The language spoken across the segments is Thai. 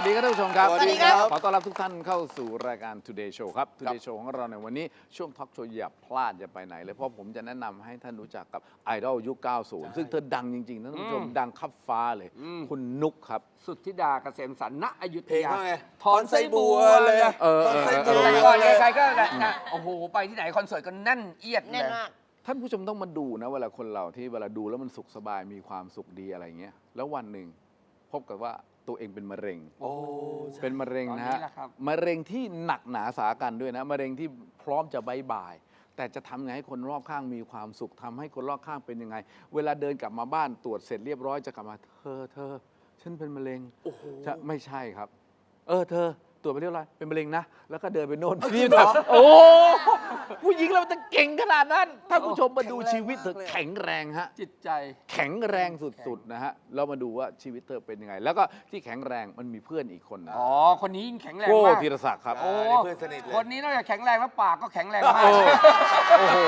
วัสดีครับท่านผู้ชมครับ สวัสดีครับ ขอต้อนรับทุกท่านเข้าสู่รายการ Today Show ครับ Today Show ของเราในวันนี้ช่วงทอล์กโชว์อย่าพลาดอย่าไปไหนเลย เพราะผมจะแนะนำให้ท่านรู้จักกับไอดอลยุค 90 ซึ่งเธอดังจริงๆนะท่านผู้ชมดังคับฟ้าเลย คุณนุกครับ สุทธิดาเกษมสันณอยุธเพลงยาว่าไงถอนไส้บัวเลยนะเออ ถอนไส้เอบัอวแต่ก่อนใครๆก็นะโอ้โหไปที่ไหนคอนเสิร์ตก็แน่นเอียดแน่นเลยมาก ท่านผู้ชมต้องมาดูนะ เวลาคนเราที่เวลาดูแล้วมันสุขสบายมีความสุขดีอะไรเงี้ยแล้ววันหนึ่งพบกับว่า ตัวเองเป็นมะเร็ง โอ้ เป็นมะเร็งนะตอนฮะนี้แหละครับ มะเร็งที่หนักหนาสากันด้วยนะมะเร็งที่พร้อมจะบายบาย แต่จะทำไงให้คนรอบข้างมีความสุขทำให้คนรอบข้างเป็นยังไง เวลาเดินกลับมาบ้านตรวจเสร็จเรียบร้อยจะกลับมาเธอเธอฉันเป็นมะเร็งโอ้โห จะไม่ใช่ครับ เออเธอ ตรวจไปเรียบร้อยเป็นมะเร็งนะ แล้วก็เดินไปโน่นเอ้ยนี่จริงเหรแบอบโอ้ผู้หญิงเราจะเก่งขนาดนั้น ถ้าผู้ชมมาดูแข็งแรงชีวิตเธอมากเลยแข็งแรงฮะ จิตใจแข็งแรงสุดๆนะฮะ เรามาดูว่าชีวิตเธอเป็นยังไง แล้วก็ที่แข็งแรงมันมีเพื่อนอีกคนนะอ๋อคนนี้ยิ่งแข็งแรงโก้มากธีรศักดิ์ครับ โอ้นี่เพื่อนสนิทเลยคนนี้นอกจากแข็งแรงแล้วปากก็แข็งแรงมาโอ้กโอ้โห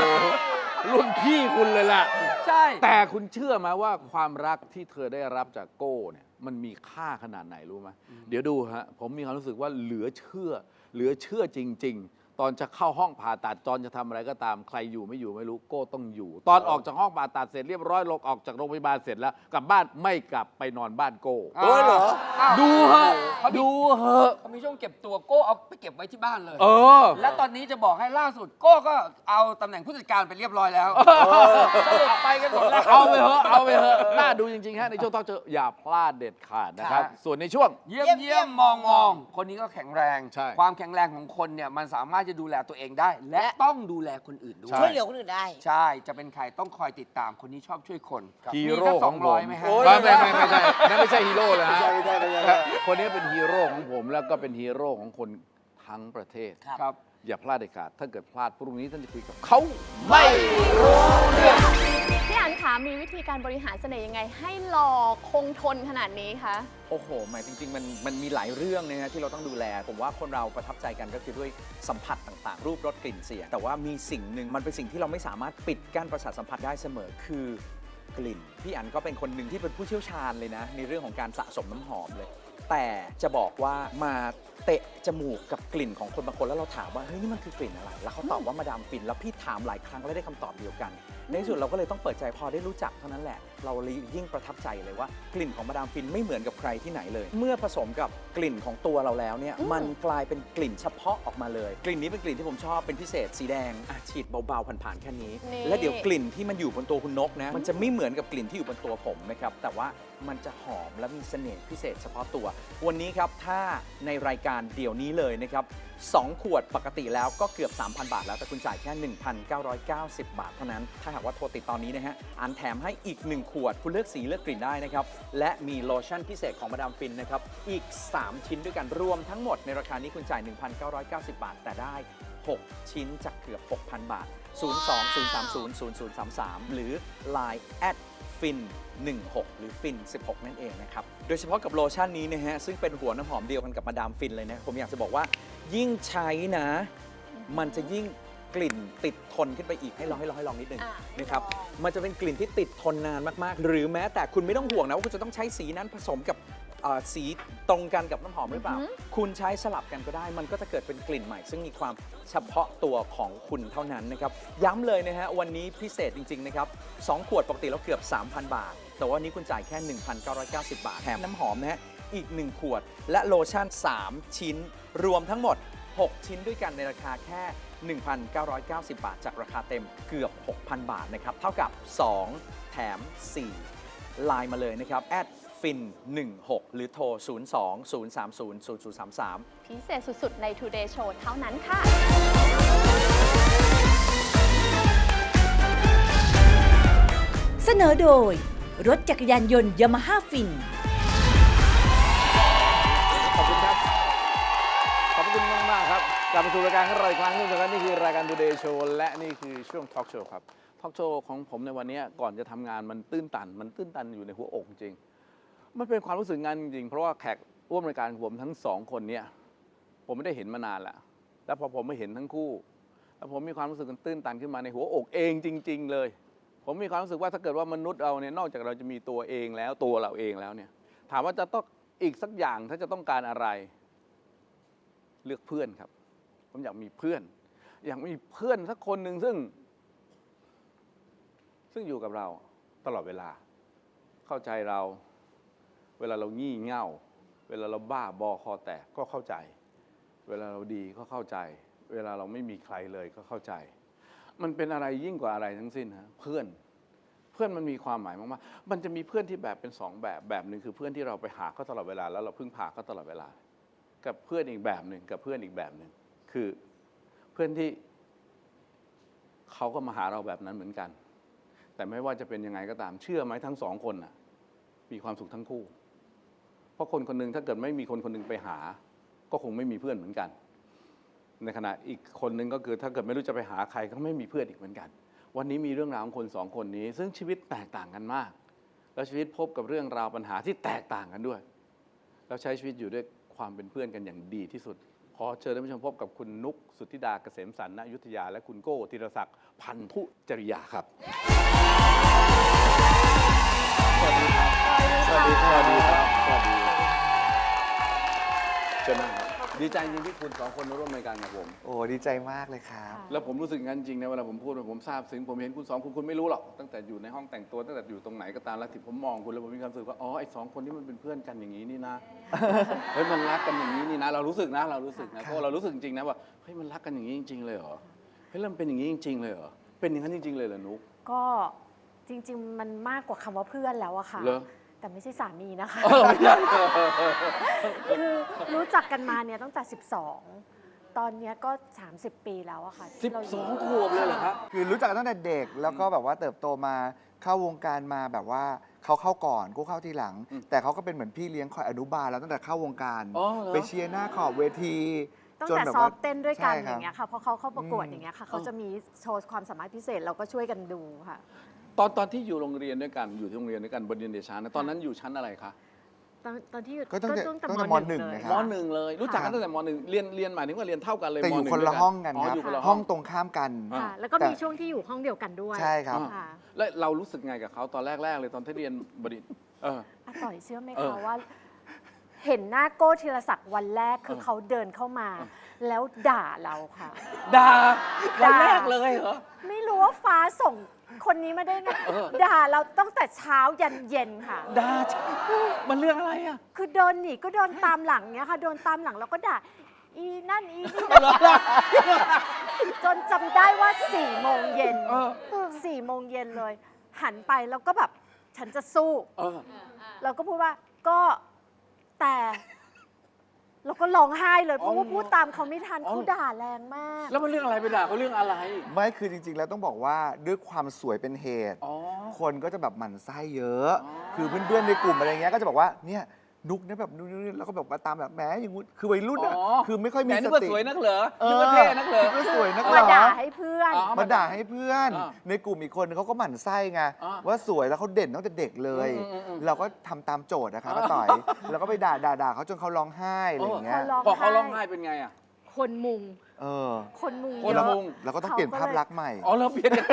รุ่นพี่คุณเลยล่ะ ใช่ แต่คุณเชื่อไหมว่าความรักที่เธอได้รับจากโก้เนี่ยมันมีค่าขนาดไหนรู้ไหมเดี๋ยวดูฮะผมมีความรู้สึกว่าเหลือเชื่อ เหลือเชื่อจริง ตอนจะเข้าห้องผ่าตัดตอนจะทำอะไรก็ตามใครอยู่ไม่อยู่ไม่รู้โก้ต้องอยู่ ตอนออกจากห้องผ่าตัดเสร็จเรียบร้อยลงออกจากโรงพยาบาลเสร็จแล้วกลับบ้านไม่กลับไปนอนบ้านโก้โอ้ยเหรออ้าวดูฮะเขามีดูเหอะเขามีช่วงเก็บตัวโก้เอาไปเก็บไว้ที่บ้านเลย เออ แล้วตอนนี้จะบอกให้ล่าสุดโก้ก็เอาตำแหน่งผู้จัดการไปเรียบร้อยแล้วสรุปไปกันหมดแล้ว เอาไปเถอะเอาไปเถอะน่าดูจริงๆฮะในช่วงทอล์กโชว์อย่าพลาดเด็ดขาดนะครับครับส่วนในช่วง เยี่ยมเยี่ยมมองมองคนนี้ก็แข็งแรง ใช่ ความแข็งแรงของคนเนี่ยมันสามารถจะดูแลตัวเองได้ และต้องดูแลคนอื่นด้วยใช่ช่วยเหลือคนอื่นได้ ใช่ จะเป็นใครต้องคอยติดตามคนนี้ชอบช่วยคนฮีมีโร่สักขสอองงผร้อมยไหมฮะโอ้ยไม่ไม่ไม่ไม่ใช่นั่นไม่ใช่ฮีโร่เลยไม่ฮะใช่ไม่ใช่ไม่ใช่ คนนี้เป็นฮีโร่ของผมแล้วก็เป็นฮีโร่ของคนทั้งประเทศ ครับครับอย่าพลาดเด็ดขาดถ้าเกิดพลาดพรุ่งนี้ท่านจะคุยกับเขา ไม่รู้พี่อั นคะมีวิธีการบริหารเสน่ห์ยังไง ให้หล่อคงทนขนาดนี้คะ โอ้โห หมายจริงๆ มันมันมีหลายเรื่องนะฮะที่เราต้องดูแล ผมว่าคนเราประทับใจกันก็คือด้วยสัมผัสต่างๆ รูปรสกลิ่นเสียง แต่ว่ามีสิ่งหนึ่งมันเป็นสิ่งที่เราไม่สามารถปิดกั้นประสาทสัมผัสได้เสมอคือกลิ่น พี่อันก็เป็นคนหนึ่งที่เป็นผู้เชี่ยวชาญเลยนะ ในเรื่องของการสะสมน้ำหอมเลย แต่จะบอกว่ามาเตะจมูกกับกลิ่นของคนบางคนแล้วเราถามว่าเฮ้ยนี่มันคือกลิ่นอะไร แล้วเขาตอบว่ามาดามฟินแล้วพี่ถามหลายครั้งแล้วได้คำตอบเดียวกัน ในที่สุดเราก็เลยต้องเปิดใจพอได้รู้จักเท่านั้นแหละ เราเลยยิ่งประทับใจเลยว่ากลิ่นของมาดามฟินไม่เหมือนกับใครที่ไหนเลย เมื่อผสมกับกลิ่นของตัวเราแล้วเนี่ยอืม มันกลายเป็นกลิ่นเฉพาะออกมาเลย กลิ่นนี้เป็นกลิ่นที่ผมชอบเป็นพิเศษสีแดงอะฉีดเบาๆผ่านๆแค่นี้ นี่ และเดี๋ยวกลิ่นที่มันอยู่บนตัวคุณนกนะมันจะไม่เหมือนกับกลิ่นที่อยู่บนตัวผมนะครับแต่ว่ามันจะหอมและมีเสน่ห์พิเศษเฉพาะตัว วันนี้ครับถ้าในรายการเดี๋ยวนี้เลยนะครับ2ขวดปกติแล้วก็เกือบ 3,000 บาทแล้วแต่คุณจ่ายแค่ 1,990 บาทเท่านั้นถ้าหากว่าโทรติดตอนนี้นะฮะ อันแถมให้อีก 1 ขวด คุณเลือกสีเลือกกลิ่นได้นะครับ และมีโลชั่นพิเศษของมาดามฟินนะครับ อีก 3 ชิ้นด้วยกัน รวมทั้งหมดในราคานี้คุณจ่าย 1,990 บาท แต่ได้ 6 ชิ้นจากเกือบ 6,000 บาท 020300033 หรือ Line แอดฟิน16 หรือฟิน 16 นั่นเองนะครับ โดยเฉพาะกับโลชั่นนี้นะฮะ ซึ่งเป็นหัวน้ำหอมเดียวกันกับมาดามฟินเลยนะ ผมอยากจะบอกว่ายิ่งใช้นะ มันจะยิ่ง กลิ่นติดทนขึ้นไปอีกให้ลองให้ลองให้ลองนิดนึงอะนะครับลอง มันจะเป็นกลิ่นที่ติดทนนานมากๆ หรือแม้แต่คุณไม่ต้องห่วงนะว่าคุณจะต้องใช้สีนั้นผสมกับเอ่อสีตรงกันกับน้ำหอมหรือเปล่าอือหือคุณใช้สลับกันก็ได้ มันก็จะเกิดเป็นกลิ่นใหม่ ซึ่งมีความเฉพาะตัวของคุณเท่านั้นนะครับย้ำเลยนะฮะวันนี้พิเศษจริงๆนะครับ2ขวดปกติแล้วเกือบ 3,000 บาท แต่ว่าวันนี้คุณจ่ายแค่ 1,990 บาทแถมน้ำหอมนะฮะอีก 1 ขวด และโลชั่น 3 ชิ้น รวมทั้งหมด 6 ชิ้นด้วยกันในราคาแค่ 1,990 บาท จากราคาเต็มเกือบ 6,000 บาทนะครับ เท่ากับ 2 แถม 4 ไลน์มาเลยนะครับแอดฟิน16 หรือโทร 02 030 0033 พิเศษสุด ๆ ใน Today Show เท่านั้นค่ะ เสนอโดย รถจักรยานยนต์ยามาฮ่าฟิน กลับมาสู่รายการของเราอีกครั้งหนึงนะครับนี่คือรายการ Today Show และนี่คือช่วง Talk Show ครับ Talk Show ของผมในวันนี้ก่อนจะทำงานมันตื้นตัน มันตื้นตันอยู่ในหัวอกจริง มันเป็นความรู้สึกงานจริง เพราะว่าแขกร่วมรายการของผมทั้งสองคนเนี่ยผมไม่ได้เห็นมานานล้วแล้วพอผมไม่เห็นทั้งคู่ แล้วผมมีความรู้สึกมันตื้นตันขึ้นมาในหัวอกเองจริง ๆ เลย ผมมีความรู้สึกว่าถ้าเกิดว่ามนุษย์เราเนี่ยนอกจากเราจะมีตัวเองแล้วตัวเราเองแล้วเนี่ยถามว่าจะต้องอีกสักอย่างถ้าจะต้องการอะไร เลือกเพื่อนครับ ผมอยากมีเพื่อน อยากมีเพื่อนสักคนหนึ่งซึ่ง ซึ่งอยู่กับเราตลอดเวลา เข้าใจเรา เวลาเรางี่เง่า เวลาเราบ้าบอคอแตกก็เข้าใจ เวลาเราดีก็เข้าใจ เวลาเราไม่มีใครเลยก็เข้าใจ มันเป็นอะไรยิ่งกว่าอะไรทั้งสิ้นฮะเพื่อนเพื่อนมันมีความหมายมากๆ มันจะมีเพื่อนที่แบบเป็นสองแบบ แบบหนึ่งคือเพื่อนที่เราไปหาเขาตลอดเวลา แล้วเราพึ่งพาเขาตลอดเวลา กับเพื่อนอีกแบบหนึ่งกับเพื่อนอีกแบบหนึ่ง คือเพื่อนที่เขาก็มาหาเราแบบนั้นเหมือนกัน แต่ไม่ว่าจะเป็นยังไงก็ตาม เชื่อไหมทั้งสองคนน่ะ มีความสุขทั้งคู่ เพราะคนคนหนึ่งถ้าเกิดไม่มีคนคนหนึ่งไปหา ก็คงไม่มีเพื่อนเหมือนกัน ในขณะอีกคนหนึ่งก็คือถ้าเกิดไม่รู้จะไปหาใครก็ไม่มีเพื่อนอีกเหมือนกัน วันนี้มีเรื่องราวของคนสองคนนี้ ซึ่งชีวิตแตกต่างกันมาก แล้วชีวิตพบกับเรื่องราวปัญหาที่แตกต่างกันด้วย แล้วใช้ชีวิตอยู่ด้วยความเป็นเพื่อนกันอย่างดีที่สุด อเชิญท่านผู้ชมพบกับคุณนุกสุทธิดาเกษมสันต์ณอยุธยา และคุณโก้ธีรศักดิ์พันธุจริยาครับ สวัสดีครับ สวัสดีครับ สวัสดีครับ สวัสดีเชิญนั่งครับ ดีใจจริงที่คุณสองคนมาร่วมรายการกับผม โอ้ดีใจมากเลยครับ แล้วผมรู้สึกงั้นจริงนะเวลาผมพูดผมทราบซึ้งผมเห็นคุณสองคนคุณไม่รู้หรอกตั้งแต่อยู่ในห้องแต่งตัวตั้งแต่อยู่ตรงไหนก็ตามแล้วที่ผมมองคุณแล้วผมมีความรู้สึกว่าอ๋อไอ้สองคนนี้มันเป็นเพื่อนกันอย่างนี้นี่นะเฮ้ยมันรักกันอย่างนี้นี่นะ เรารู้สึกนะเรารู้สึกนะเพราะเรารู้สึกจริงๆนะว่าเฮ้ยมันรักกันอย่างนี้จริง ๆ เลยเหรอเฮ้ยแล้วมันเป็นอย่างนี้จริง ๆ เลยเหรอเป็นอย่างนั้นจริง ๆ เลยเหรอนุ๊กก็จริง ๆ มันมากกว่าคำว่าเพื่อนแล้วอะค่ะเหรอ แต่ไม่ใช่สามีนะคะ เออไม่ใช่คือรู้จักกันมาเนี่ยตั้งแต่ 12 ตอนเนี้ยก็ 30 ปีแล้วอะค่ะสิที่บเราสองขวบเลยเหรอครับ คือรู้จักกันตั้งแต่เด็กแล้วก็แบบว่าเติบโตมาเข้าวงการมาแบบว่าเขาเข้าก่อนกูเข้าทีหลัง อืมแต่เขาก็เป็นเหมือนพี่เลี้ยงคอยอนุบาลแล้วตั้งแต่เข้าวงการ อ๋อเหรอ ไปเชียร์หน้าขอบเวทีตั้งจนแต่แบบซ้อว่ามเต้นด้วยกันใช่อครับ ย่างเงี้ยค่ะพอเขาเข้าประกวดอืม อย่างเงี้ยค่ะเขาจะมีโชว์ความสามารถพิเศษเราก็ช่วยกันดูค่ะ ตอนตอนที่อยู่โรงเรียนด้วยกันอยู่ที่โรงเรียนด้วยกันบนเรียนเดชานะตอนนั้นอยู่ชั้นอะไรคะตอนตอนที่อยู่ก็ตั้งแต่ตั้งแต่ตั้งแต่มมหหนึ่นึ่งงเลยนะคมรับหนึ่งเลย รู้จักกันตั้งแต่มหนึ่งเรียนเรียนหมายถึงว่าเรียนเท่ากันเลยแต่มอยู่หนึ่งคนด้วละกัห้องกันอ๋อครับอยู่คนละห้ห้อองง ตรงข้ามกัน อ่า ค่ะ แล้วก็แต่มีช่วงที่อยู่ห้องเดียวกันด้วยใช่ครับค่ะ แล้วเรารู้สึกไงกับเขาตอนแรกๆเลยตอนที่เรียนบดินทร์เออ อาต่อยเชื่อไหมเออคะว่า เห็นหน้าโก้ธีรศักดิ์วันแรกคือเออ เขาเดินเข้ามา แล้วด่าเราค่ะ ด่าวันด่าแรกเลยเหรอ ไม่รู้ว่าฟ้าส่ง คนนี้มาได้ไงเออ ด่าเราตั้งแต่เช้ายันเย็นค่ะด่ามันเรื่องอะไรอะ คือเดินหนีก็เดินตามหลังเนี้ยค่ะ เดินตามหลังแล้วก็ด่าอีนั่นอีนี่จนจำได้ว่าสี่โมงเย็นเออ สี่โมงเย็นเลย หันไปแล้วก็แบบ ฉันจะสู้ เออ เราก็พูดว่าก็แต่ เราก็ร้องไห้เลยเพราะว่าพูดตามเขาไม่ทันอ๋อเขาด่าแรงมาก แล้วมันเรื่องอะไรไปด่าเขาเรื่องอะไร ไม่คือจริง ๆ แล้วต้องบอกว่าด้วยความสวยเป็นเหตุอ๋อคนก็จะแบบหมั่นไส้เยอะอ๋อคือเพื่อนๆในกลุ่มอะไรเงี้ยก็จะบอกว่าเนี่ย นุกเนี่ยแบบนู้นๆแล้วก็แบบมาตามแบบแหมอย่างงู้นคือวัยรุ่นอะอ๋อ คือไม่ค่อยมีแหสนึกว่าติ สวยนักเหรอเอนึกอ ว่าเท่นักเหรอนึกว่าสวยนักเหรมาอด่าให้เพื่อน อ๋อ มาด่าให้เพื่อน อ่าในกลุ่มอีกคนนึงเขาก็หมั่นไส้ไงอ่าว่าสวยแล้วเขาเด่นตั้งแต่เด็กเลย อืมอืมอืม เราก็ทำตามโจทย์นะคะอ่าป้าต่อย แล้วก็ไปด่าด่าด่าเขาจนเขาร้องไห้อะไรอย่างเงี้ยเขาร้องพอเขาร้องไห้เป็นไงอะ คนมุง เออคนมุงคนเยละอะ มุง เราก็ต้องเปลี่ยนภาพลักษณ์ใหม่ อ๋อเราเปลี่ยนอย่าง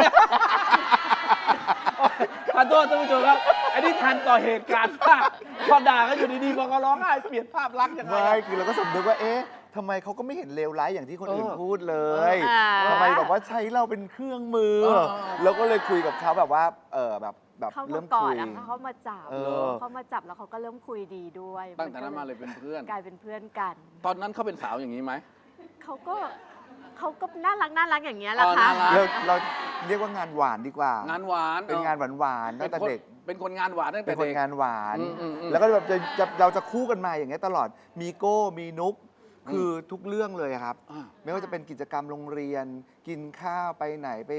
ขอโทษท่านผู้ชมครับอันนี้ทันต่อเหตุการณ์มากพอด่าก็อยู่ดีๆพอเขาร้องไห้เปลี่ยนภาพลักษณ์ยังไงไม่อะคือเราก็สำนึกว่าเอ๊ะทำไมเขาก็ไม่เห็นเลวร้ายอย่างที่คนอื่นเออพูดเลยอ่าทำไมแบบว่าใช้เราเป็นเครื่องมือเออเราก็เลยคุยกับเขาแบบว่าเออแบบแบบเขาเริ่มามกอคุดยอะเขามาจับเออ เขามาจับแล้วเขาก็เริ่มคุยดีด้วยตั้งแต่นั้นมาเลยเป็นเพื่อน กลายเป็นเพื่อนกัน ตอนนั้นเขาเป็นสาวอย่างนี้ไหม เขาก็เขาก็น่ารักน่ารักอย่างเงี้ยแหละอ๋อค่ะ น่ารัก เราเราเรียกว่างานหวานดีกว่า งานหวานเป็นงานหวานหวานๆตั้งแต่ป็นคนเด็ก เป็นคนงานหวานตั้งเป็แต่นคนเด็กงานหวาน อืมอืมอืม แล้วก็แบบจะจะเราจะคู่กันมาอย่างเงี้ยตลอดมีโก้มีนุกคือทุกเรื่องเลยครับ อ่า ไม่ว่าจะเป็นกิจกรรมโรงเรียน กินข้าวไปไหนไป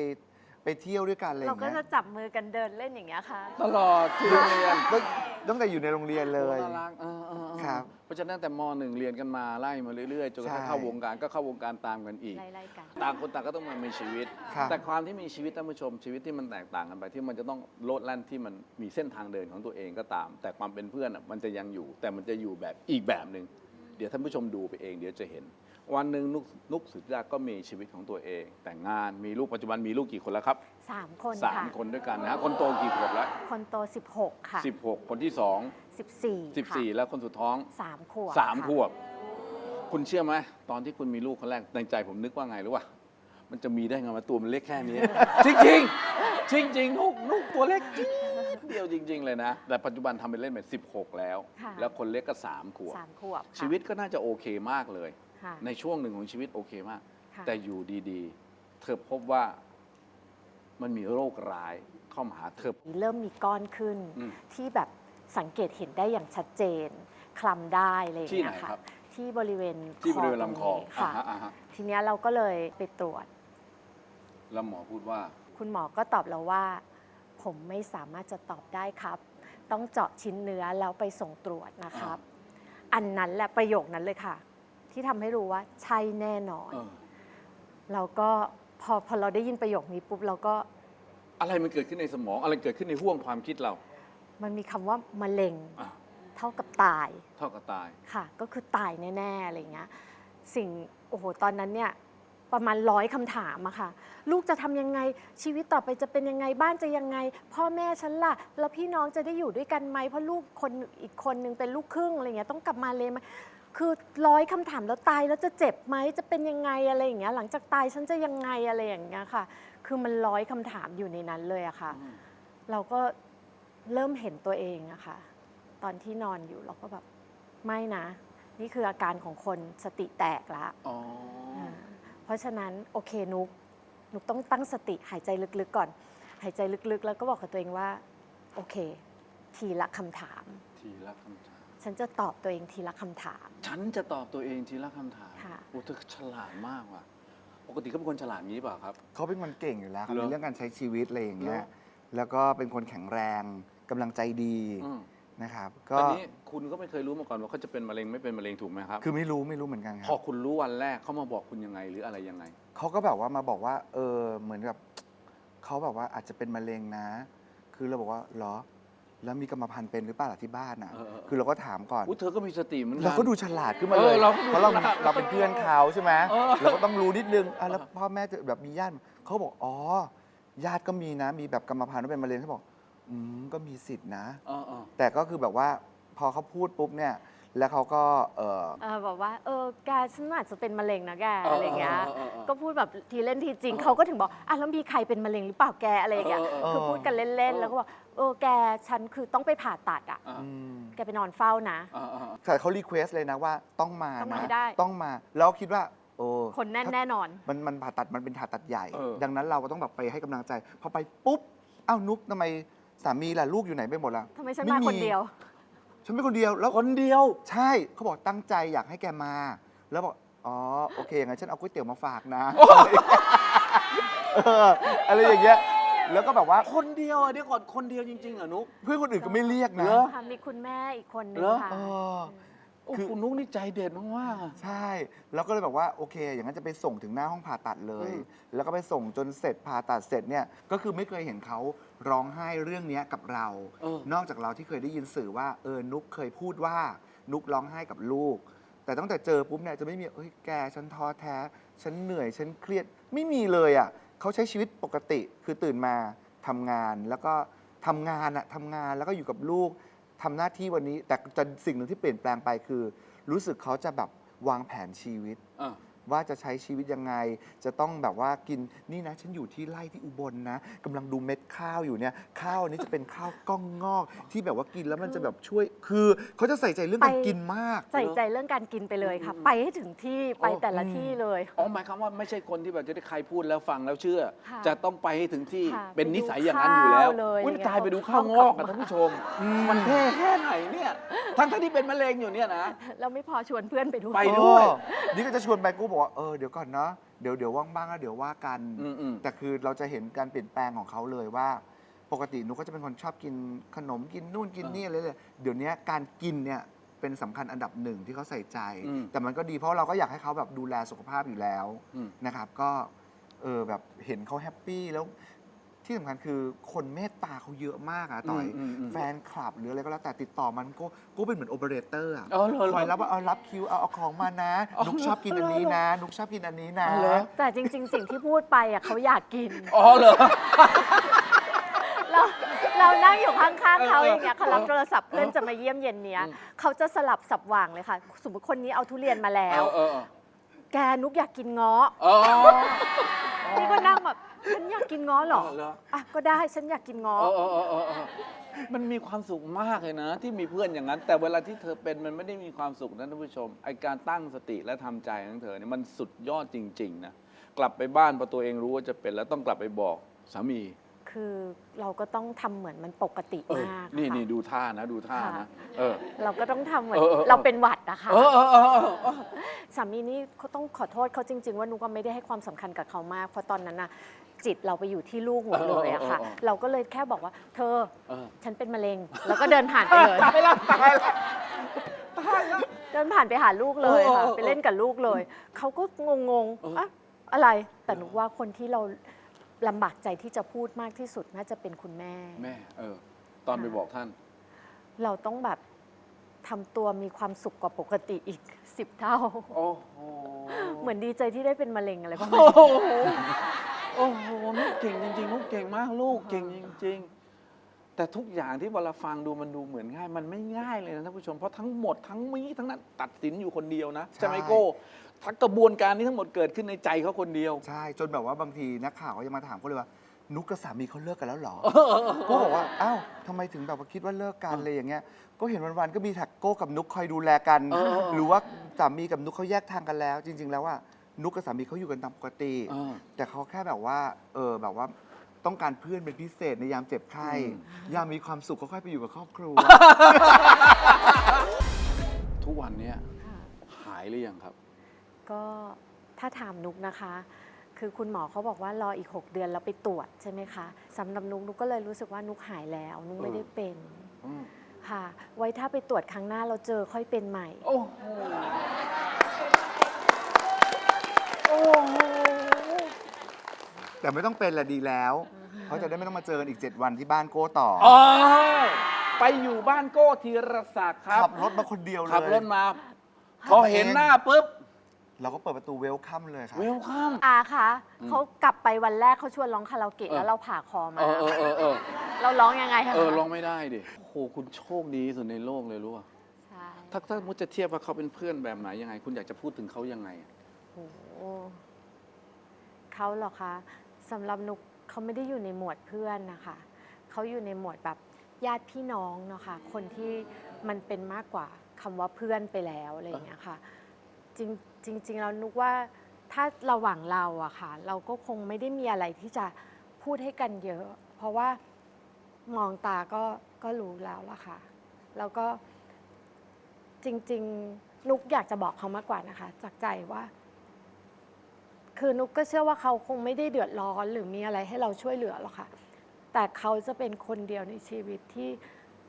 ไปเที่ยวด้วยกันอะไรอเราย่างก็เงี้ยจะจับมือกันเดินเล่นอย่างเงี้ยค่ะ ตลอดที่โรงเรียนแล้วตั้งแต่อยู่ในโรงเรียนเลย น่ารักเออเออเออครับเพราะฉะนั้นแต่มหนึ่งเรียนกันมาไล่มาเรื่อยๆจนกระทั่งใช่เข้าวงการก็เข้าวงการตามกันอีก ไล่ๆกัน ต่างคนต่างก็ต้องมามีชีวิต ครับ แต่ความที่มีชีวิตท่านผู้ชม ชีวิตที่มันแตกต่างกันไปที่มันจะต้องโลดแล่นที่มันมีเส้นทางเดินของตัวเองก็ตาม แต่ความเป็นเพื่อนอะมันจะยังอยู่ แต่มันจะอยู่แบบอีกแบบหนึ่งเดี๋ยวท่านผู้ชมดูไปเองเดี๋ยวจะเห็น วันหนึ่งนุกนุกสุธิดาก็มีชีวิตของตัวเอง แต่งงานมีลูกปัจจุบันมีลูกกี่คนแล้วครับสามคนสามค่ะ คนด้วยกันนะฮะคนโตกี่ขวบแล้วคนโต 16 ค่ะ สิบหกคนที่สอง14สิบสี่แล้วคนสุดท้องสามขวบสามค่ะขวบ คุณเชื่อไหมตอนที่คุณมีลูกคนแรกในใจผมนึกว่าไงรู้ป่ะมันจะมีได้ไงมาตัวมันเล็กแค่นี้ จริงจริงๆจริงจริงๆลูกลูกตัวเล็กจี๊ดเดียวจริง ๆ เลยนะ แต่ปัจจุบันทำเป็นเล่นเป็นสิบหกแล้ว ค่ะ แล้วคนเล็กก็สามขวบ สามขวบค่ะชีวิตก็น่าจะโอเคมากเลย ค่ะ ในช่วงหนึ่งของชีวิตโอเคมาก ค่ะ แต่อยู่ดีๆ เธอพบว่ามันมีโรคร้ายเข้ามาหาเธอ เริ่มมีก้อนขึ้น อืมที่แบบสังเกตเห็นได้อย่างชัดเจน คลำได้อะไรอย่างที่เงี้ไหนยค่ะ ครับ ที่บริเวณที่บริเวณลำคอตรงนี้ค่ะอ่าฮะอ่าฮะทีเนี้ยเราก็เลยไปตรวจ แล้วหมอพูดว่า คุณหมอก็ตอบเราว่า ผมไม่สามารถจะตอบได้ครับ ต้องเจาะชิ้นเนื้อแล้วไปส่งตรวจนะครับ อันนั้นแหละประโยคนั้นเลยค่ะ ที่ทำให้รู้ว่าใช่แน่นอน เออเราก็พอพอเราได้ยินประโยคนี้ปุ๊บเราก็อะไรมันเกิดขึ้นในสมองอะไรเกิดขึ้นในห่วงความคิดเรามันมีคำว่ามะเร็งอะเท่ากับตาย เท่ากับตาย ค่ะก็คือตายแน่ๆอะไรเงี้ยสิ่งโอ้โหตอนนั้นเนี่ยประมาณร้อยคำถามอะค่ะ ลูกจะทำยังไงชีวิตต่อไปจะเป็นยังไงบ้านจะยังไง พ่อแม่ฉันล่ะ แล้วพี่น้องจะได้อยู่ด้วยกันไหมเพราะลูกคนอีกคนนึงเป็นลูกครึ่งอะไรเงี้ยต้องกลับมาเลยไหม คือร้อยคำถามแล้วตายแล้วจะเจ็บไหมจะเป็นยังไงอะไรอย่างเงี้ยหลังจากตายฉันจะยังไงอะไรอย่างเงี้ยค่ะ คือมันร้อยคำถามอยู่ในนั้นเลยอะค่ะ เราก็เริ่มเห็นตัวเองอะค่ะ ตอนที่นอนอยู่เราก็แบบไม่นะ นี่คืออาการของคนสติแตกละอ๋อาเพราะฉะนั้นโอเคนุกนุกต้องตั้งสติหายใจลึกๆก่อน หายใจลึกๆ แล้วก็บอกกับตัวเองว่า โอเค ทีละคำถาม ทีละคำถาม ฉันจะตอบตัวเองทีละคำถาม ฉันจะตอบตัวเองทีละคำถามค่ะ โอ้เธอฉลาดมากว่ะ ปกติเขาเป็นคนฉลาดงี้เปล่าครับ เขาเป็นคนเก่งอยู่แล้วครับเหรอในเรื่องการใช้ชีวิตอะไรอย่างเงี้เหรยอแล้วก็เป็นคนแข็งแรงกำลังใจดีอืมนะครับตก็อนนี้คุณก็ไม่เคยรู้มาก่อนว่าเขาจะเป็นมะเร็งไม่เป็นมะเร็งถูกไหมครับ คือไม่รู้ไม่รู้เหมือนกันคพอรับคุณรู้วันแรกเขามาบอกคุณยังไงหรืออะไรยังไง เขาก็แบบว่ามาบอกว่า เออเหมือนกับเขาแบบว่าอาจจะเป็นมะเร็งนะ คือเราบอกว่าเหรอ แล้วมีกรรมพันธุ์เป็นหรือเปล่าล่ะที่บ้านอะ เออเออ คือเราก็ถามก่อน อุ้ยเธอก็มีสติเหมือนกันเราก็ดูฉลาดขึ้นมาเลย เออเราก็ดูเพราะเราฉลาดเราเป็นเพื่อนเขาใช่ไหมเออ เราก็ต้องรู้นิดนึงอะแล้วพ่อแม่จะแบบมีญาติเขาบอก อ๋อ ญาติก็มีนะ มีแบบกรรมพันธุ์ว่าเป็นมะเร็งเขาบอก อืม ก็มีสิทธินะ เออเออ แต่ก็คือแบบว่าพอเขาพูดปุ๊บเนี่ย แล้วเขาก็เออ เออบอกว่าเออแกฉันอาจจะเป็นมะเร็งนะแกเอออะไรเงี้ยเออเออเออก็พูดแบบทีเล่นทีจริงเขาก็ถึงบอกอะแล้วมีใครเป็นมะเร็งหรือเปล่าแกอะไรอย่างเงี้ยเออเออคือพูดกันเล่นเออๆแล้วก็บอกเออแกฉันคือต้องไปผ่าตัดอะอะอืมแกไปนอนเฝ้านะ อะอะอะแต่เขารีเควสเลยนะว่าต้องมาต้องมานะให้ได้ ต้องมา แล้วคิดว่าโอ้คนแน่นแน่นอน มันมันผ่าตัดมันเป็นผ่าตัดใหญ่เออดังนั้นเราก็ต้องแบบไปให้กำลังใจ พอไปปุ๊บอ้าวนุกทำไมสามีล่ะลูกอยู่ไหนไปหมดล่ะทำไมฉันมาคนเดียว ฉันเป็นคนเดียวแล้ว คนเดียว ใช่เขาบอกตั้งใจอยากให้แกมา แล้วบอกอ๋อโอเคงั้นฉันเอาก๋วยเตี๋ยวมาฝากนะเอออะไรอย่างเงี้ยแล้วก็แบบว่าคนเดียวอะเดี๋ยวก่อนคนเดียวจริงๆเหรอะนุ๊ก เพื่อนคนอื่นก็ไม่เรียกนะเหรอค่ะมีคุณแม่อีกคนนึงเหรอ ค่ะ เออ โอ้คือ คุณนุ๊กนี่ใจเด็ดมากๆอะใช่ แล้วก็เลยแบบว่าโอเค อย่างนั้นจะไปส่งถึงหน้าห้องผ่าตัดเลย อืม แล้วก็ไปส่งจนเสร็จผ่าตัดเสร็จเนี่ย ก็คือไม่เคยเห็นเขาร้องไห้เรื่องเนี้ยกับเรา เออนอกจากเราที่เคยได้ยินสื่อว่าเออนุกเคยพูดว่านุกร้องไห้กับลูก แต่ตั้งแต่เจอปุ๊บเนี่ยจะไม่มีเอ้ยแกฉันท้อแท้ ฉันเหนื่อยฉันเครียดไม่มีเลยอะเขาใช้ชีวิตปกติคือตื่นมาทำงานแล้วก็ทำงานอะทำงานแล้วก็อยู่กับลูก ทำหน้าที่วันนี้ แต่จะสิ่งหนึ่งที่เปลี่ยนแปลงไปคือ รู้สึกเขาจะแบบวางแผนชีวิต อะ ว่าจะใช้ชีวิตยังไง จะต้องแบบว่ากินนี่นะ ฉันอยู่ที่ไร่ที่อุบลนะกำลังดูเม็ดข้าวอยู่เนี่ยข้าวอันนี้จะเป็นข้าวกล้องงอก ที่แบบว่ากินแล้วมันจะแบบช่วย คือเขาจะใส่ใจเรื่องการไปกินมาก ใส่ใจเรื่องการกินไปเลยค่ะ ไปให้ถึงที่ไปแต่ละที่เลย อ๋อหมายความว่าไม่ใช่คนที่แบบจะได้ใครพูดแล้วฟังแล้วเชื่อ ค่ะจะต้องไปให้ถึงที่ค่ะเป็นไปดูนิสัยอย่างนั้นอยู่แล้วข้าวเลยอุ้ยอะไรเงี้ยตายไปดูเอาข้าวงอกอะข้าวท่านผู้ชมมันเท่แค่ไหนเนี่ยทั้งทั้งที่เป็นมะเร็งอยู่เนี่ยนะ แล้วไม่พอชวนเพื่อนไปด้วย ไป ด้วยเออนี่ก็จะชวนไปกูบอกว่าเออเดี๋ยวก่อนเนาะเดี๋ยวเดี๋ยวว่างๆแล้วเดี๋ยวว่ากัน อืมอืม แต่คือเราจะเห็นการเปลี่ยนแปลงของเขาเลยว่า ปกตินุกก็จะเป็นคนชอบกินขนมกินนู่นกินนี่อะไรเลยเดี๋ยวนี้การกินเนี่ยเป็นสำคัญอันดับหนึ่งที่เขาใส่ใจ อืมแต่มันก็ดีเพราะเราก็อยากให้เขาแบบดูแลสุขภาพอยู่แล้วอืม นะครับ ก็เออแบบเห็นเขาแฮปปี้แล้ว ที่สำคัญคือคนเมตตาเขาเยอะมากอะต่อย อืมอืมอืมแฟนคลับหรืออะไรก็แล้วแต่ติดต่อมันก็ก็เป็นเหมือนโอเปอเรเตอร์อะอ๋อเหรอเหรอคอยรับว่าเอารับคิวเอาเอาของมานะอ๋อนุกชอบกินอันนี้นะ นุกชอบกินอันนี้นะ อ๋อเหรอ แต่จริง ๆ สิ่งที่พูดไปอะเขาอยากกิน อ๋อเหรอ เราเรานั่งอยู่ข้างๆเขาเออเอออย่างเงี้ยเขารับโทรศัพท์เพื่อนจะมาเยี่ยมเย็นเนี้ยอืมเขาจะสลับสับว่างเลยค่ะ สมมติคนนี้เอาทุเรียนมาแล้ว เออเออแกนุกอยากกินเงาะเออ นี่ก็นั่งแบบ ฉันอยากกินเงาะเหรอเออเหรอ อะก็ได้ฉันอยากกินเอเงาะอเออเออเออเออมันมีความสุขมากเลยนะ ที่มีเพื่อนอย่างนั้น แต่เวลาที่เธอเป็นมันไม่ได้มีความสุขนะท่านผู้ชมไอการตั้งสติและทำใจของเธอเนี่ยมันสุดยอดจริง ๆ นะ กลับไปบ้านพอตัวเองรู้ว่าจะเป็นแล้วต้องกลับไปบอกสามีคือเราก็ต้องทำเหมือนมันปกติเออมากนี่ค่ะ นี่ดูท่านะ ดูท่านะเออ เราก็ต้องทำเหมือนเออเออเออ เราเป็นหวัดนะคะเออเออเออเออเออ สามีนี่เขาต้องขอโทษเขาจริง ๆ ว่านุกก็ไม่ได้ให้ความสำคัญกับเขามาก เพราะตอนนั้นน่ะ จิตเราไปอยู่ที่ลูกหมดเลยอะค่ะ เออเออเออเราก็เลยแค่บอกว่า เธอ เออ ฉันเป็นมะเร็ง แล้วก็เดินผ่านไปเลย ตายแล้วตายแล้ว เดินผ่านไปหาลูกเลยค่ะ เออเออเออไปเล่นกับลูกเลย เขาก็งงเออๆอะอะไร แต่หนูว่าคนที่เราลำบากใจที่จะพูดมากที่สุดน่าจะเป็นคุณแม่ แม่เออ ตอนไปบอกท่าน เราต้องแบบทำตัวมีความสุขกว่าปกติอีกสิบเท่า โอ้โห เหมือนดีใจที่ได้เป็นมะเร็งอะไรประมาณโอ้นี้โหโอ้โหนุกเก่งจริงๆนุกเก่งมากลูกเก่งจริง ๆ แต่ทุกอย่างที่เวลาฟังดูมันดูเหมือนง่าย มันไม่ง่ายเลยนะท่านผู้ชมเพราะทั้งหมดทั้งมีทั้งนั้นตัดสินอยู่คนเดียวนะใช่ใช่ไหมโก้ทั้งกระบวนการนี้ทั้งหมดเกิดขึ้นในใจเขาคนเดียว ใช่ จนแบบว่าบางทีนักข่าวก็ยังมาถามเขาเลยว่า นุกกับสามีเขาเลิกกันแล้วเหรอ ก็บอกว่า อ้าวทำไมถึงแบบว่าคิดว่าเลิกกันเลยอย่างเงี้ย ก็เห็นวันๆ ก็มีแท็กโก้กับนุกคอยดูแลกัน เออเออหรือว่าสามีกับนุกเขาแยกทางกันแล้ว จริง ๆ แล้วว่า นุกกับสามีเขาอยู่กันตามปกติเออแต่เขาแค่แบบว่า เออแบบว่าต้องการเพื่อนเป็นพิเศษในยามเจ็บไข้อืมยามมีความสุขก็ค่อยไปอยู่กับครอบครัว ทุกวันเนี้ยหายหรือยังครับ ก็ถ้าถามนุกนะคะ คือคุณหมอเขาบอกว่ารออีก 6 เดือนแล้วไปตรวจใช่ไหมคะสำหรับนุกนุกก็เลยรู้สึกว่านุกหายแล้ว นุกไม่ได้เป็นอืมค่ะ ไว้ถ้าไปตรวจครั้งหน้าเราเจอค่อยเป็นใหม่ โอ้โห แต่ไม่ต้องเป็นละดีแล้วเขาจะได้ไม่ต้องมาเจอกันอีก 7 วันที่บ้านโก้ต่อออ๋อ ไปอยู่บ้านโก้ธีรศักดิ์ครับ ขับรถมาคนเดียวเลยขับรถมา พอเห็นหน้าปุ๊บ เราก็เปิดประตูเวลคัมเลยครับ เวลคัม อาคะอืมเขากลับไปวันแรกเขาชวนร้องคาราโอเกะเออ แล้วเราผ่าคอมาเออเออเออเออเราร้องยังไงคะเออลองไม่ได้ดิ โอ้โห คุณโชคดีที่สุดในโลกเลยรู้ป่ะ ใช่ถ้าถ้ามุดจะเทียบว่าเขาเป็นเพื่อนแบบไหนยังไง คุณอยากจะพูดถึงเขายังไงโอ้โหเขาเหรอคะ สำหรับนุกเขาไม่ได้อยู่ในหมวดเพื่อนนะคะเขาอยู่ในหมวดแบบญาติพี่น้องเนาะคะคนที่มันเป็นมากกว่าคำว่าเพื่อนไปแล้วอะไรอย่างเงี้ยค่ะจริงจริงๆแล้วนุกว่าถ้าระหว่างเราอะค่ะ เราก็คงไม่ได้มีอะไรที่จะพูดให้กันเยอะ เพราะว่ามองตาก็ก็รู้แล้วล่ะค่ะ แล้วก็จริง ๆ นุกอยากจะบอกเขามากกว่านะคะ จากใจว่า คือนุกก็เชื่อว่าเขาคงไม่ได้เดือดร้อนหรือมีอะไรให้เราช่วยเหลือหรอกค่ะ แต่เขาจะเป็นคนเดียวในชีวิตที่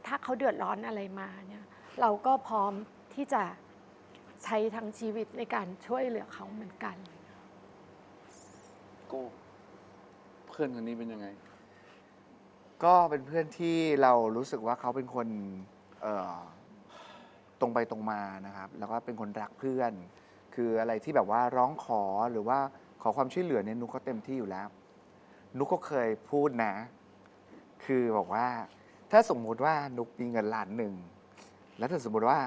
ถ้าเขาเดือดร้อนอะไรมาเนี่ยเราก็พร้อมที่จะใช้ทั้งชีวิตในการช่วยเหลือเขาเหมือนกัน โก้เพื่อนคนนี้เป็นยังไง ก็เป็นเพื่อนที่เรารู้สึกว่าเขาเป็นคนเอ่อตรงไปตรงมานะครับ แล้วก็เป็นคนรักเพื่อน คืออะไรที่แบบว่าร้องขอหรือว่าขอความช่วยเหลือเนี่ยนุกก็เต็มที่อยู่แล้ว นุกก็เคยพูดนะ คือบอกว่า ถ้าสมมุติว่านุกมีเงินล้านหนึ่งแล้วถ้าสมมติว่า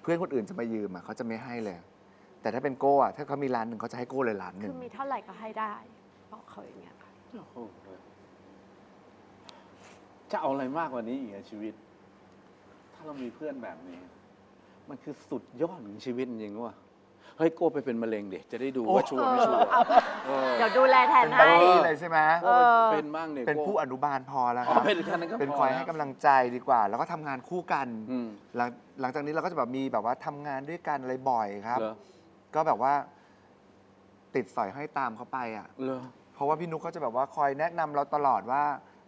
เพื่อนคนอื่นจะมายืมอะเขาจะไม่ให้เลย แต่ถ้าเป็นโก้อะถ้าเขามีล้านหนึ่งเขาจะให้โก้เลยล้านหนึ่คืงอมีเท่าไหร่ก็ให้ได้บอกเขาอย่างเงี้ยค่ะโอ้โหจะเอาอะไรมากกว่านี้อีกอะชีวิต ถ้าเรามีเพื่อนแบบนี้ มันคือสุดยอดของชีวิตจริงๆว่ะ เฮ้ยโก้ไปเป็นมะเร็งเด็กจะได้ดูว่าชัวร์ไม่ชัวร์เออเดี๋ยวดูแลแทนเป็นบัให้ดดี้เลยใช่ไหมโก้เป็นบ้างเด็กเป็นผู้อนุบาลพอแล้วคอ๋อรับเป็นแค่นั้นก็พเป็นคอยให้กำลังใจดีกว่า แล้วก็ทำงานคู่กัน อืม หลังหลังจากนี้เราก็จะแบบมีแบบว่าทำงานด้วยกันอะไรบ่อยครับ เหรอก็แบบว่า ติดสอยห้อยตามเขาไปอะ เหรอ เพราะว่าพี่นุ๊กก็จะแบบว่าคอยแนะนำเราตลอดว่า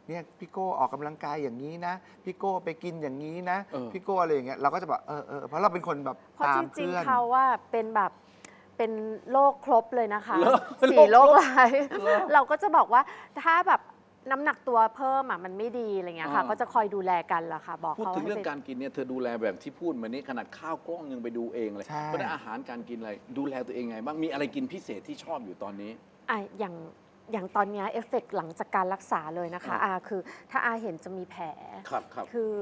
เนี่ยพี่โก้ออกกำลังกายอย่างนี้นะพี่โก้ไปกินอย่างนี้นะเออ พี่โก้อะไรอย่างเงี้ยเราก็จะแบบเออเออเพราะเราเป็นคนแบบเพราะตาจมริงเพื่อน ๆเขาว่าเป็นแบบเป็นโรคครบเลยนะคะเหรอเป็นสี่โรโรคคครบร้ายเหรอเราก็จะบอกว่าถ้าแบบน้ำหนักตัวเพิ่มอะมันไม่ดีอะไรเงี้ยค่ะ อ่า ก็จะคอยดูแลกันล่ะค่ะ บอกพูดเขาถึงให้เรื่องไปการกินเนี่ยเธอดูแลแบบที่พูดมานี้ขนาดข้าวกล้องยังไปดูเองเลยใช่ เพราะฉะนั้นอาหารการกินอะไรดูแลตัวเองไงบ้างมีอะไรกินพิเศษที่ชอบอยู่ตอนนี้ อะอย่าง อย่างตอนเนี้เอฟเฟกหลังจากการรักษาเลยนะคะอ่าอาคือถ้าอาเห็นจะมีแผลครับครับ คือ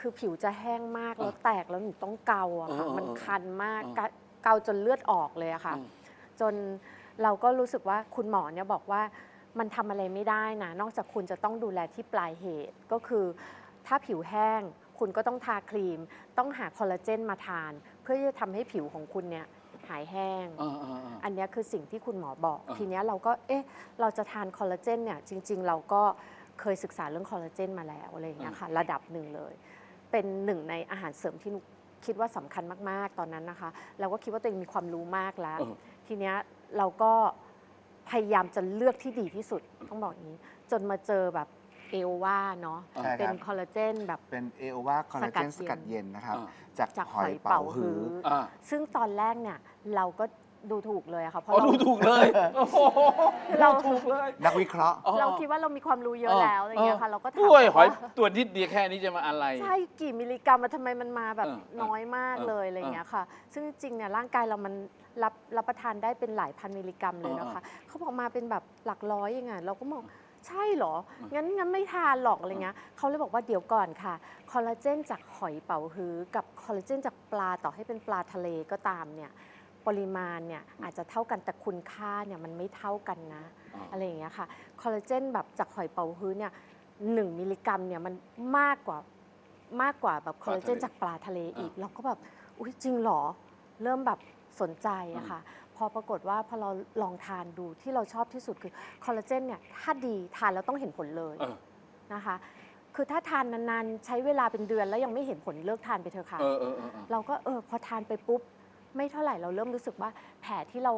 คือผิวจะแห้งมากอ่าแล้วแตกแล้วหนูต้องเกาอะค่ะเออเออมันคันมากเออกะเกาจนเลือดออกเลยอะค่ะ อืม จนเราก็รู้สึกว่าคุณหมอเนี่ยบอกว่ามันทำอะไรไม่ได้นะ นอกจากคุณจะต้องดูแลที่ปลายเหตุ ก็คือถ้าผิวแห้ง คุณก็ต้องทาครีม ต้องหาคอลลาเจนมาทาน เพื่อที่จะทำให้ผิวของคุณเนี่ย หายแห้ง อ่าอ่าอ่า อันเนี้ยคือสิ่งที่คุณหมอบอก อ่า ทีเนี้ยเราก็เอ๊ะเราจะทานคอลลาเจนเนี่ยจริง ๆ เราก็เคยศึกษาเรื่องคอลลาเจนมาแล้วอะไรอย่างเงี้ยค่ะระดับหนึ่งเลย เป็นหนึ่งในอาหารเสริมที่นุกคิดว่าสำคัญมากๆตอนนั้นนะคะ เราก็คิดว่าตัวเองมีความรู้มากแล้ว เออ ทีเนี้ยเราก็พยายามจะเลือกที่ดีที่สุดต้องบอกอย่างนี้ จนมาเจอแบบ เอลว่าเนาะใช่เป็คนรับคอลลาเจนแบบ เป็นเอโอวาคอลลาเจนสสกักัดดเย็เย็นนนะครับ อ่า จากจากหหออยยเป๋าเป๋าฮืฮือ อ อ่าซึ่งตอนแรกเนี่ยเราก็ดูถูกเลยอะค่ะเพราะอ๋อเรา ดูถูกเลยโอ้โหเราถูกเลยนักวิเคราะห์ อ๋อเราคิดว่าเรามีความรู้เยอะแล้วอะไรเงี้ยค่ะเราก็ถามด้วยหอยว่าตัวนิดเดียวแค่นี้จะมาอะไร ใช่กี่มิลลิกรัมมาทำไมมันมาแบบเออเออน้อยมากเออเลยอะไรเงี้ยค่ะ ซึ่งจริงๆเนี่ยร่างกายเรามันรับรับประทานได้เป็นหลายพันมิลลิกรัมเลยนะคะเขาบอกมาเป็นแบบหลักร้อยเองอะเราก็มอง ใช่เหรอ งั้นงั้นไม่ทานหรอกอะไรเงี้ยเขาเลยบอกว่าเดี๋ยวก่อนค่ะ คอลลาเจนจากหอยเป๋าฮื้อกับคอลลาเจนจากปลาต่อให้เป็นปลาทะเลก็ตามเนี่ยปริมาณเนี่ยอาจจะเท่ากันแต่คุณค่าเนี่ยมันไม่เท่ากันนะอ่าอะไรอย่างเงี้ยค่ะคอลลาเจนแบบจากหอยเป๋าฮื้อเนี่ยหนึ่งมิลลิกรัมเนี่ยมันมากกว่ามากกว่าแบบคอลลาเจนจากปลาทะเลอีก เราก็แบบอุ้ยจริงเหรอ เริ่มแบบสนใจอะค่ะ พอปรากฏว่าพอเราลองทานดูที่เราชอบที่สุดคือคอลลาเจนเนี่ยถ้าดีทานแล้วต้องเห็นผลเลยเออ นะคะ คือถ้าทานนานๆ ใช้เวลาเป็นเดือนแล้วยังไม่เห็นผลเลิกทานไปเถอะค่ะ เออเออเออเออ เราก็เออพอทานไปปุ๊บ ไม่เท่าไหร่เราเริ่มรู้สึกว่าแผลที่เรา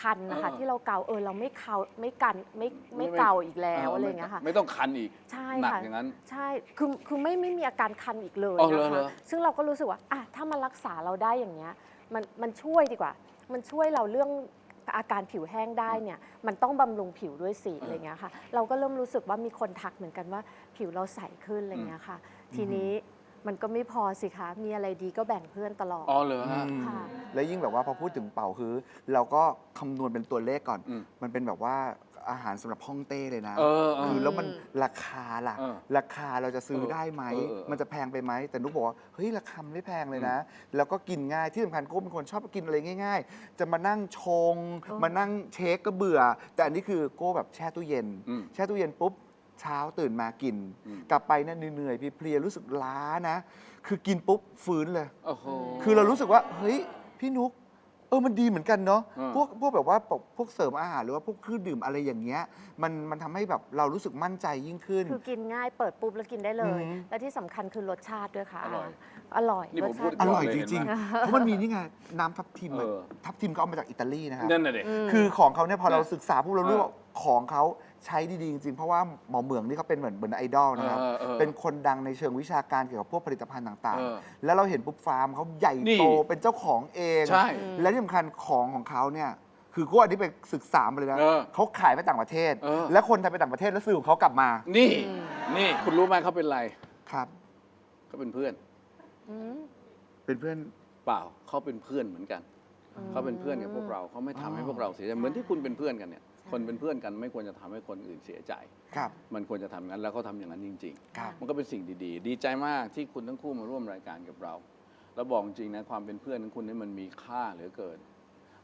คันนะคะ เออ ที่เราเกาเออเราไม่เกาไม่กันไม่ไม่ไม่ไม่เกาอีกแล้วอะไรอย่างเงี้ยค่ะ ไม่ต้องคันอีก ใช่หนักค่ะอย่างนั้นใช่คือคือไม่ไม่มีอาการคันอีกเลยอ๋อเหรอนะเหรคะอ ซึ่งเราก็รู้สึกว่าอะถ้ามันรักษาเราได้อย่างเงี้ยมันมันช่วยดีกว่า มันช่วยเราเรื่องอาการผิวแห้งได้เนี่ยมันต้องบำรุงผิวด้วยสิอะไรเงี้ยค่ะ เราก็เริ่มรู้สึกว่ามีคนทักเหมือนกันว่าผิวเราใสขึ้นอะไรเงี้ยค่ะ ทีนี้มันก็ไม่พอสิคะ มีอะไรดีก็แบ่งเพื่อนตลอด อ๋อเหรอฮะ ค่ะ แล้วยิ่งแบบว่าพอพูดถึงเป่าคือ เราก็คำนวณเป็นตัวเลขก่อนอืมมันเป็นแบบว่า อาหารสำหรับฮ่องเต้เลยนะ เออเออ คือแล้วมันราคาล่ะ เออราคาเราจะซื้อเออได้ไหมเออเออมันจะแพงไปไหม แต่นุกบอกว่า เฮ้ย ราคามันไม่แพงเลยนะ แล้วก็กินง่ายที่สำคัญโก้เป็นคนชอบกินอะไรง่าย ๆ จะมานั่งชงเออมานั่งเช็คก็เบื่อ แต่อันนี้คือโก้แบบแช่ตู้เย็น อืม แช่ตู้เย็นปุ๊บ เช้าตื่นมากินอืมกลับไปเนี่ยเหนื่อยๆเพลียๆรู้สึกล้านะ คือกินปุ๊บฟื้นเลย โอ้โห คือเรารู้สึกว่า เฮ้ย พี่นุก เออมันดีเหมือนกันเนาะอืมพวกพวกแบบว่าพวกพวกเสริมอาหารหรือว่าพวกเครื่องดื่มอะไรอย่างเงี้ยมันมันทำให้แบบเรารู้สึกมั่นใจยิ่งขึ้น คือกินง่ายเปิดปุ๊บแล้วกินได้เลย อืม และที่สำคัญคือรสชาติด้วยค่ะอร่อย อร่อยนี่รผสมชาพูดติอร่อยเลยจเห็นริงไหมๆเพราะมันมีนี่ไงน้ำทับทิมอะเออ ทับทิมเขาเอามาจากอิตาลีนะครับ นั่นน่ะดิมคือของเขาเนี่ยพอเราเออศึกษาพวกเรารู้ว่าของเขา ใช้ดีๆจริงๆ เพราะว่าหมอเหมืองนี่เขาเป็นเหมือนเหมือนไอดอลนะครับ เออเออเป็นคนดังในเชิงวิชาการเกี่ยวกับพวกผลิตภัณฑ์ต่างเออๆ แล้วเราเห็นปุ๊บฟาร์มเขาใหญ่นี่โตเป็นเจ้าของเอง ใช่และที่สำคัญของของเขาเนี่ยคือกูอันนี้ไปศึกษามาเลยนะเออเขาขายไปต่างประเทศ เออ และคนไทยไปต่างประเทศแล้วซื้อของเขากลับมานี่ นี่ คุณรู้ไหมเขาเป็นไรครับ เขาเป็นเพื่อนอืมเป็นเพื่อน เปล่าเขาเป็นเพื่อนเหมือนกัน เขาเป็นเพื่อนกับพวกเราเขาไม่ทำให้พวกเราเสียใจเหมือนที่คุณเป็นเพื่อนกันเนี่ย คนเป็นเพื่อนกันไม่ควรจะทำให้คนอื่นเสียใจ ครับ มันควรจะทำอย่างนั้นแล้วเขาทำอย่างนั้นจริง ครับ ๆ มันก็เป็นสิ่งดีๆ ดีใจมากที่คุณทั้งคู่มาร่วมรายการกับเรา แล้วบอกจริงนะความเป็นเพื่อนของคุณนี่มันมีค่าเหลือเกิน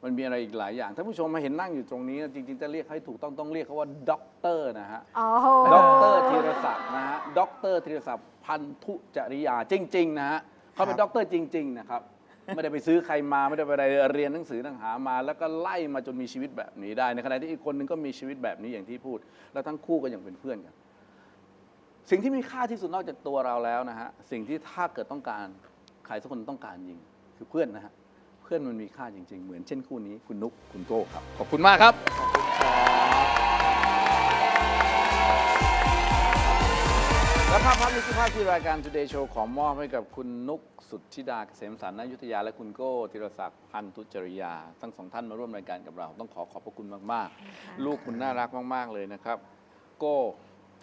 มันมีอะไรอีกหลายอย่างท่านผู้ชมมาเห็นนั่งอยู่ตรงนี้นะจริงๆจะเรียกให้ถูกต้องต้องเรียกเขาว่าด็อกเตอร์นะฮะอ๋อด็อกเตอร์ธีรศักดิ์นะฮะด็อกเตอร์ธีรศักดิ์พันธุจริยาจริง ๆ นะฮะเขาเป็นด็อกเตอร์จริง ๆ นะครับ ไม่ได้ไปซื้อใครมาไม่ได้ไปเรียนหนังสือหนังหามา แล้วก็ไล่มาจนมีชีวิตแบบนี้ได้ในขณะที่อีกคนนึงก็มีชีวิตแบบนี้อย่างที่พูด แล้วทั้งคู่ก็ยังเป็นเพื่อนกันสิ่งที่มีค่าที่สุดนอกจากตัวเราแล้วนะฮะสิ่งที่ถ้าเกิดต้องการใครสักคนต้องการจริงคือเพื่อนนะฮะเพื่อนมันมีค่าจริง ๆ เหมือนเช่นคู่นี้คุณนุกคุณโก้ครับขอบคุณมากครับ ครับภาพนี้คือภาพที่รายการ Today Show ขอมอบให้กับคุณนุกสุทธิดาเกษมสันต์นายุทธยา และคุณโก้ธีรศักดิ์พันธุจริยา ทั้งสองท่านมาร่วมรายการกับเรา ต้องขอขอบพระคุณมากๆ ลูกคุณน่ารักมากๆเลยนะครับ โก้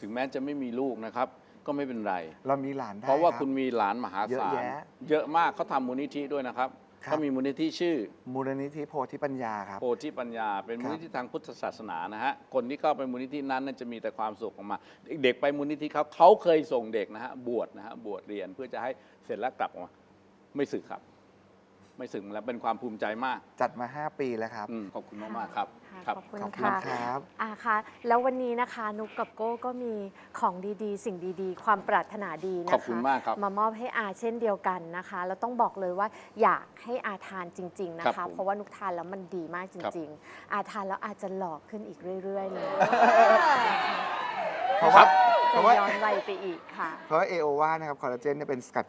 ถึงแม้จะไม่มีลูกนะครับ ก็ไม่เป็นไร เรามีหลานได้เพราะว่าบคุณมีหลานมหาเยอะศาลแยะ เยอะมากเขาทำมูลนิธิด้วยนะครับ ครับเขามีมูลนิธิชื่อมูลนิธิโพธิปัญญาครับ โพธิปัญญา เป็นครับมูลนิธิทางพุทธศาสนานะฮะคนที่เข้าไปมูลนิธินั้นน่ะจะมีแต่ความสุขออกมา เด็กๆไปมูลนิธิเขาเขาเคยส่งเด็กนะฮะบวชนะฮะบวชเรียนเพื่อจะให้เสร็จแล้วกลับออกมาไม่สึกครับ ไม่สึกแล้วเป็นความภูมิใจมากจัดมา 5 ปีแล้วครับ อืมขอบคุณมากๆครับค่ะครับขอบคุณขอบคุณค่ะครับ อ่าค่ะ แล้ววันนี้นะคะนุกกับโก้ก็มีของดีๆ สิ่งดีๆ ความปรารถนาดีนะคะขอบคุณมากครับมามอบให้อาเช่นเดียวกันนะคะแล้วต้องบอกเลยว่าอยากให้อาทานจริง ๆ นะครัคะ บผมเพราะว่านุกทานแล้วมันดีมากจครับริง ๆ อาทานแล้วอาจจะหล่อขึ้นอีกเรื่อยๆเลยเพราะว่าเพจะราะว่าย้อนวัยไปอีกค่ะ เพราะว่าเอโอวานะครับคอลลาเจนเนี่ยเป็นสกัด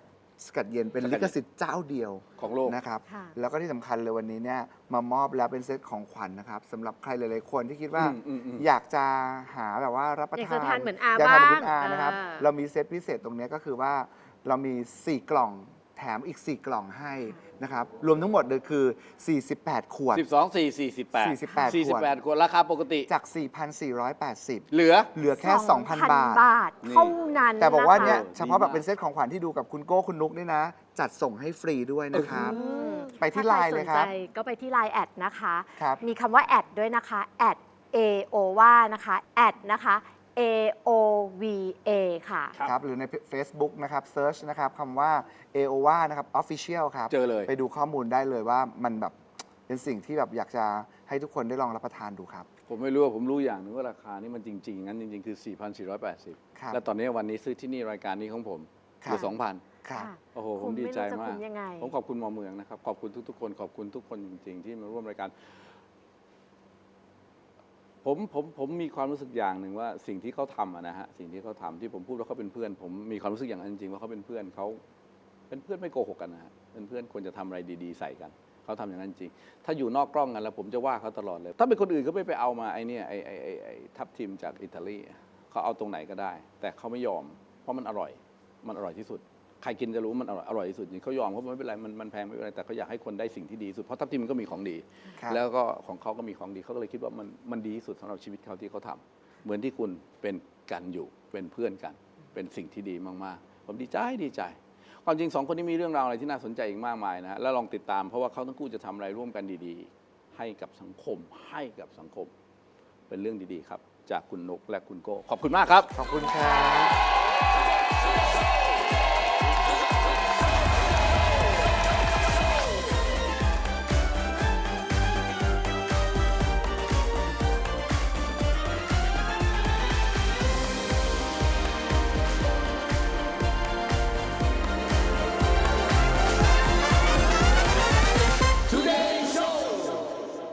สกัดเย็นเป็นลิขสิทธิ์เจ้าเดียวของโลกนะครับ ค่ะแล้วก็ที่สำคัญเลยวันนี้เนี่ยมามอบแล้วเป็นเซตของขวัญนะครับสำหรับใครหลายๆคนที่คิดว่า อืมอืมอืม อยากจะหาแบบว่ารับประอยากทานจะทานเหมือนอาอยากทานเหมือนคุณบ้าอางนะครับ อ่า เรามีเซตพิเศษตรงเนี้ยก็คือว่าเรามี 4 กล่องแถมอีก 4 กล่องให้นะครับ รวมทั้งหมดเลยคือ 48 ขวด 12 4 48 48 48 ขวด ราคาปกติ จาก 4,480 เหลือ เหลือแค่ 2,000 บาท บาทเท่านั้นแต่บอกว่าเนี่ยะคะเฉพาะแบบดีมากเป็นเซตของขวัญที่ดูกับคุณโก้คุณนุกนี่นะ จัดส่งให้ฟรีด้วยนะครับอืมไปที่ถ้าใครไลน์เลยครับสนใจก็ไปที่ไลน์แอดนะคะ ครับ มีคำว่าแอดด้วยนะคะแอด A O ว่านะคะแอดนะคะ A O V A ค่ะครับครับหรือใน Facebook นะครับเซิร์ชนะครับคำว่า AOVA นะครับ Official ครับ เจอเลย ไปดูข้อมูลได้เลยว่ามันแบบเป็นสิ่งที่แบบอยากจะให้ทุกคนได้ลองรับประทานดูครับ ผมไม่รู้ว่าผมรู้อย่างหนึงว่าราคานี่มันจริง ๆ งั้นจริง ๆ คือ ครับ4,480 และตอนนี้วันนี้ซื้อที่นี่รายการนี้ของผมเหครับ ลือ2,000 ครับค่ะโอ้โหผคุ้มมดีใจไม่รู้จะมากคุ้มยังไง ผมขอบคุณมอเมืองนะครับ ขอบคุณทุกๆคน ขอบคุณทุกคนจริง ๆ ที่มาร่วมรายการ ผมผมผมมีความรู้สึกอย่างหนึ่งว่าสิ่งที่เขาทำอะนะฮะสิ่งที่เขาทำที่ผมพูดว่าเขาเป็นเพื่อน ผมมีความรู้สึกอย่างนั้นจริงๆว่าเขาเป็นเพื่อนเขาเป็นเพื่อนไม่โกหกกันนะฮะเป็นเพื่อนควรจะทำอะไรดีๆใส่กันเขาทำอย่างนั้นจริง ถ้าอยู่นอกกล้องกันแล้วผมจะว่าเขาตลอดเลย ถ้าเป็นคนอื่นก็ไม่ไปเอามาไอเนี่ยไอไอไอ้ไอทัพทีมจากอิตาลีเขาเอาตรงไหนก็ได้ แต่เขาไม่ยอม เพราะมันอร่อยมันอร่อยที่สุด ใครกินจะรู้ว่ามันอร่อยอร่อยที่สุดจริงเขายอมเขาไม่เป็นไรมันมันแพงไม่เป็นไรแต่เขาอยากให้คนได้สิ่งที่ดีที่สุดเพราะทัพทีมมันก็มีของดี ครับแล้วก็ของเขาก็มีของดีเขาก็เลยคิดว่ามันมันดีที่สุดสำหรับชีวิตเขาที่เขาทำเหมือนที่คุณเป็นกันอยู่เป็นเพื่อนกัน เป็นสิ่งที่ดีมากๆ ผมดีใจดีใจ ความจริงสองคนนี้มีเรื่องราวอะไรที่น่าสนใจอีกมากมายนะฮะแล้วลองติดตามเพราะว่าเขาทั้งคู่จะทำอะไรร่วมกันดีๆ ให้กับสังคม ให้กับสังคม เป็นเรื่องดีๆครับ จากคุณนกและคุณโก้ขอบคุณมากครับ ขอบคุณครับ